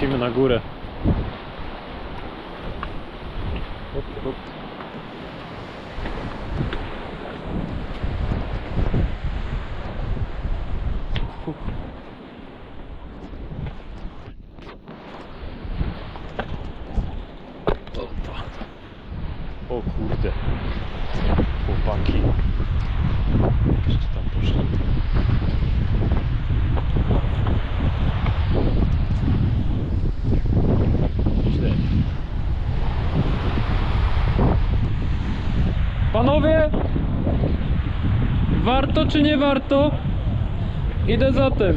lecimy na górę. Hop, hop. O kurde. Chłopaki. Warto czy nie warto? Idę za tym.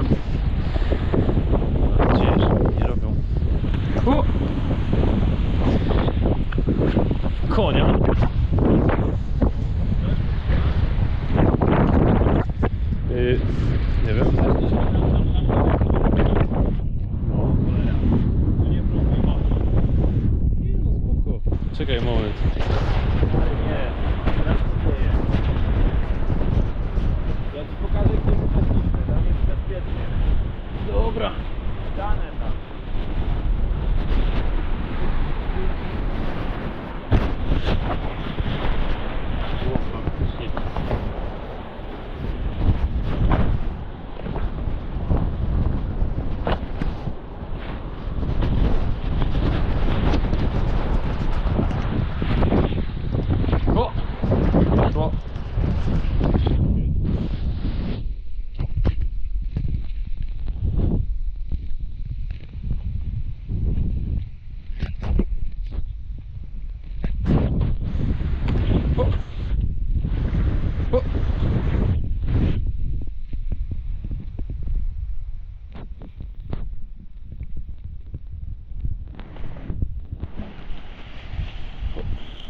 Gdzież? Nie robią. U! Konia. Yy, nie wiem. No. Czekaj moment ci pokażę, gdzie wyszliśmy, tam jest bezpiecznie. Dobra. Stanę tam. Było faktycznie. O! Poszło. O! O!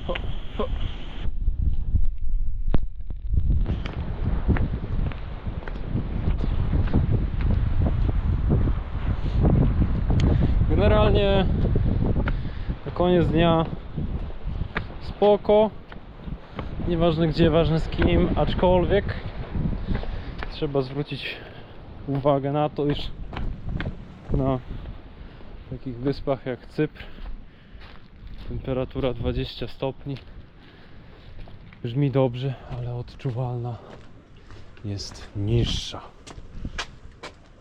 Ho, ho. Generalnie na koniec dnia spoko. Nieważne gdzie, ważne z kim, aczkolwiek trzeba zwrócić uwagę na to, iż na takich wyspach jak Cypr temperatura 20 stopni. Brzmi dobrze, ale odczuwalna jest niższa.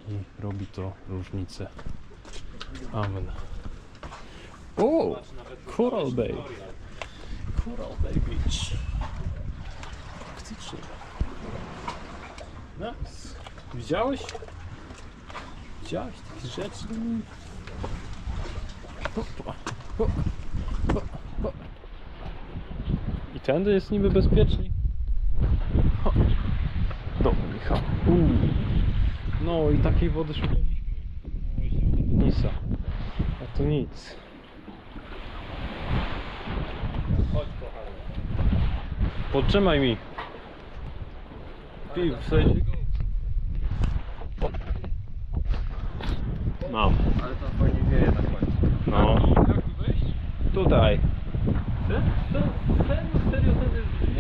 I robi to różnicę. Amen. O! Coral Bay. Coral Bay Beach. Faktycznie. Nice. Widziałeś? Widziałeś takie rzeczy? Ho. I tędy jest niby bezpieczniej. Dobra, Michał. No i takiej wody szukaliśmy. Nisa. A to nic. Chodź kochany. Podtrzymaj mi. Piw, w sensie. Mam. Ale tam fajnie wieje na końcu. No. Tu? Tutaj.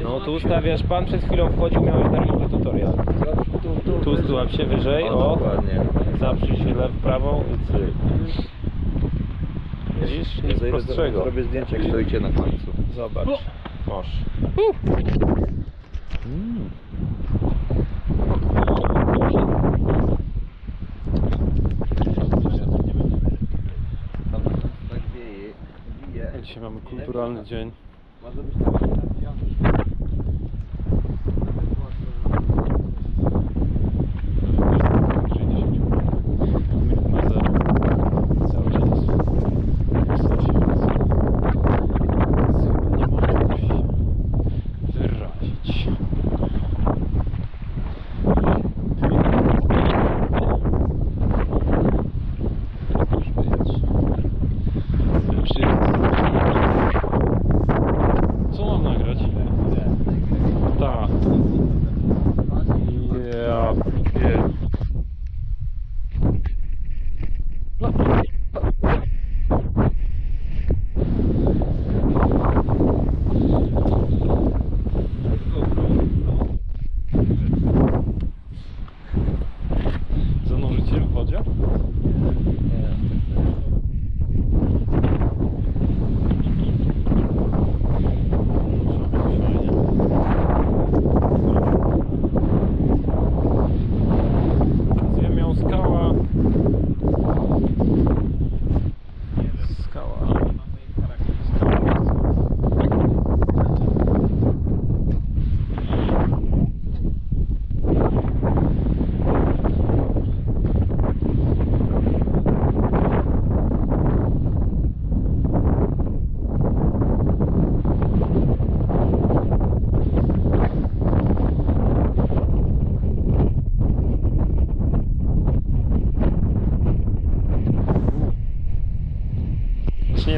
No tu ustawiasz, pan przed chwilą wchodził, miałeś darmowy tutorial. Tu, tu, złap się wyżej, o, Dokładnie. zaprzyj się lew prawą i cyk. Widzisz? Nic prostszego. Zrobię zdjęcie, jak stoicie na końcu. Zobacz. Masz. Mm. Tak. Dzisiaj mamy kulturalny dzień. Może być tam Yeah? Yeah.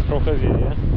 Śnie trochę wieje.